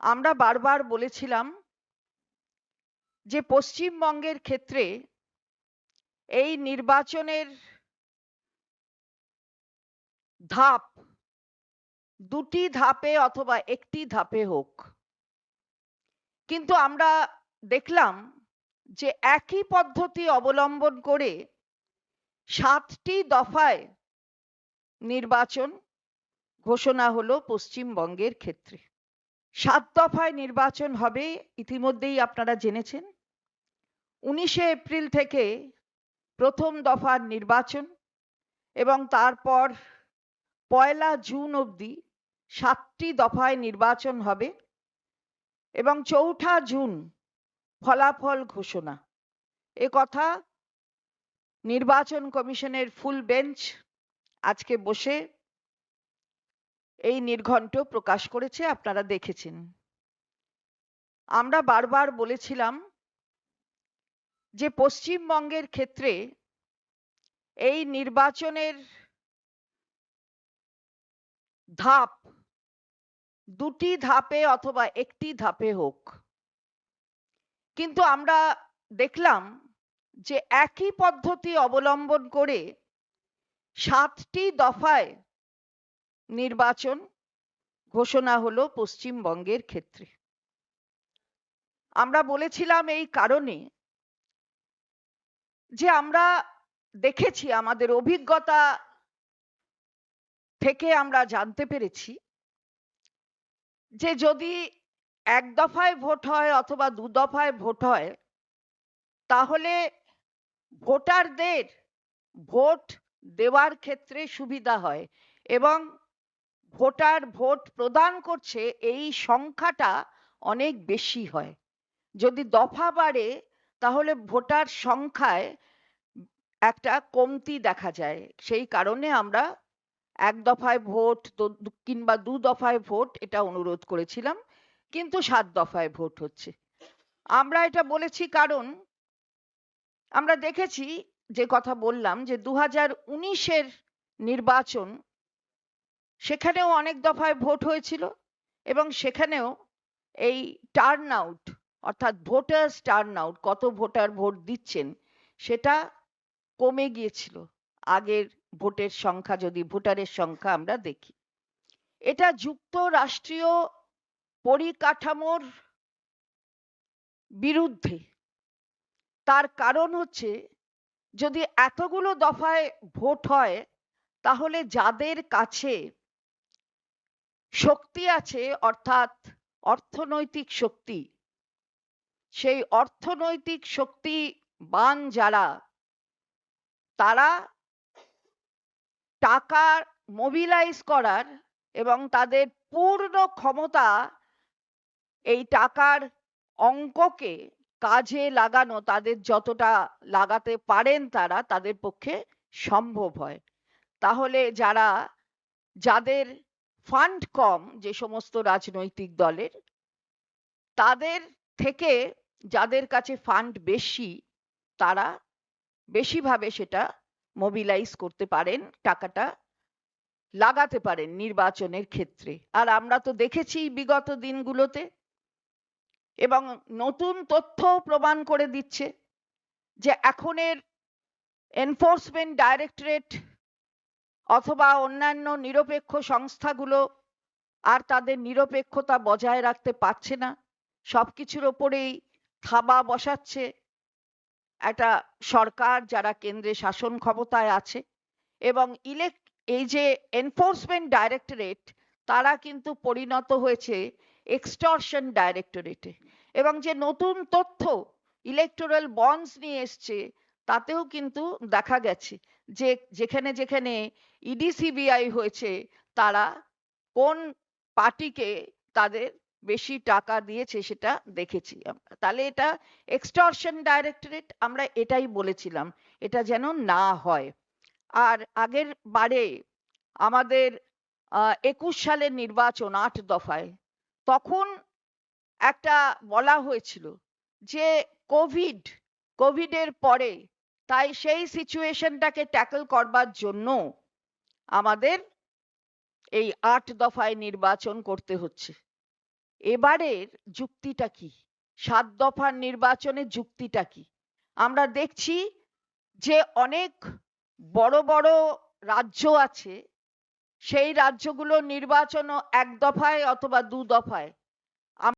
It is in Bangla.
আমরা বারবার বলেছিলাম যে পশ্চিমবঙ্গের ক্ষেত্রে এই নির্বাচনের ধাপ দুটি ধাপে অথবা একটি ধাপে হোক। কিন্তু আমরা দেখলাম যে একই পদ্ধতি অবলম্বন করে সাতটি দফায় নির্বাচন ঘোষণা হলো পশ্চিমবঙ্গের ক্ষেত্রে। সাত দফায় নির্বাচন হবে, ইতিমধ্যেই আপনারা জেনেছেন। উনিশে এপ্রিল থেকে প্রথম দফার নির্বাচন এবং তারপর পয়লা জুন অবধি সাতটি দফায় নির্বাচন হবে এবং চৌঠা জুন ফলাফল ঘোষণা। এ কথা নির্বাচন কমিশনের ফুল বেঞ্চ আজকে বসে এই নির্ঘণ্ট প্রকাশ করেছে আপনারা দেখেছেন। আমরা বারবার বলেছিলাম যে পশ্চিমবঙ্গের ক্ষেত্রে এই নির্বাচনের ধাপ দুটি ধাপে অথবা একটি ধাপে হোক। কিন্তু আমরা দেখলাম যে একই পদ্ধতি অবলম্বন করে সাতটি দফায় নির্বাচন ঘোষণা হলো পশ্চিমবঙ্গের ক্ষেত্রে। আমরা বলেছিলাম এই কারণে যে আমরা দেখেছি, আমাদের অভিজ্ঞতা থেকে আমরা জানতে পেরেছি যে যদি এক দফায় ভোট হয় অথবা দু দফায় ভোট হয়, তাহলে ভোটারদের ভোট দেওয়ার ক্ষেত্রে সুবিধা হয় এবং ভোটার ভোট প্রদান করছে, এই সংখ্যাটা অনেক বেশি হয়। যদি দফা বাড়ে, তাহলে ভোটার সংখ্যায় একটা কমতি দেখা যায়। সেই কারণে আমরা এক দফায় ভোট কিংবা দু দফায় ভোট এটা অনুরোধ করেছিলাম, কিন্তু সাত দফায় ভোট হচ্ছে। আমরা এটা বলেছি কারণ আমরা দেখেছি, যে কথা বললাম, যে দু হাজার উনিশের নির্বাচন সেখানেও অনেক দফায় ভোট হয়েছিল এবং সেখানেও এই টার্ন আউট অর্থাৎ ভোটার্স টার্ন আউট কত ভোটার ভোট দিচ্ছেন, সেটা কমে গিয়েছিল। আগের ভোটের সংখ্যা যদি ভোটারের সংখ্যা আমরা দেখি। এটা যুক্তরাষ্ট্রীয় পরিকাঠামোর বিরুদ্ধে। তার কারণ হচ্ছে, যদি এতগুলো দফায় ভোট হয়, তাহলে যাদের কাছে শক্তি আছে, অর্থাৎ অর্থনৈতিক শক্তি। সেই অর্থনৈতিক শক্তি বান যারা, তারা টাকা মোবিলাইজ করার এবং তাদের পূর্ণ ক্ষমতা এই টাকার অঙ্ককে কাজে লাগানো, তাদের যতটা লাগাতে পারেন তারা, তাদের পক্ষে সম্ভব হয়। তাহলে যারা, যাদের ফান্ড কম যে সমস্ত রাজনৈতিক দলের, তাদের থেকে যাদের কাছে ফান্ড বেশি, তারা বেশিভাবে সেটা মোবিলাইজ করতে পারেন, টাকাটা লাগাতে পারেন নির্বাচনের ক্ষেত্রে। আর আমরা তো দেখেছি বিগত দিনগুলোতে এবং নতুন তথ্য প্রমাণ করে দিচ্ছে যে এখনের এনফোর্সমেন্ট ডাইরেক্টরেট অথবা অন্যান্য নিরপেক্ষ সংস্থাগুলো আর তাদের নিরপেক্ষতা বজায় রাখতে পারছে না। সবকিছুর ওপরেই থাবা বসাচ্ছে একটা সরকার যারা কেন্দ্রে শাসন ক্ষমতায় আছে এবং ইলেক, এই যে এনফোর্সমেন্ট ডাইরেক্টরেট তারা কিন্তু পরিণত হয়েছে এক্সটর্শন ডাইরেক্টরেটে এবং যে নতুন তথ্য ইলেকটোরাল বন্ডস নিয়ে এসছে তাতেও কিন্তু দেখা গেছে যে যেখানে যেখানে ইডি সিবিআই হয়েছে, তারা কোন পার্টিকে তাদের বেশি টাকা দিয়েছে সেটা দেখেছি তাহলে এটা এক্সটর্শন ডাইরেক্টরেট আমরা এটাই বলেছিলাম, এটা যেন না হয়। আর আগের বারে আমাদের একুশ সালের নির্বাচন আট দফায়, তখন একটা বলা হয়েছিল যে কোভিড, কোভিডের পরে তাই সেই সিচুয়েশনটাকে ট্যাকল করবার জন্য আমাদের এই আট দফায় নির্বাচন করতে হচ্ছে। এবারের যুক্তিটা কি? সাত দফার নির্বাচনের যুক্তিটা কি? আমরা দেখছি যে অনেক বড় বড় রাজ্য আছে, সেই রাজ্যগুলো নির্বাচনও এক দফায় অথবা দু দফায়।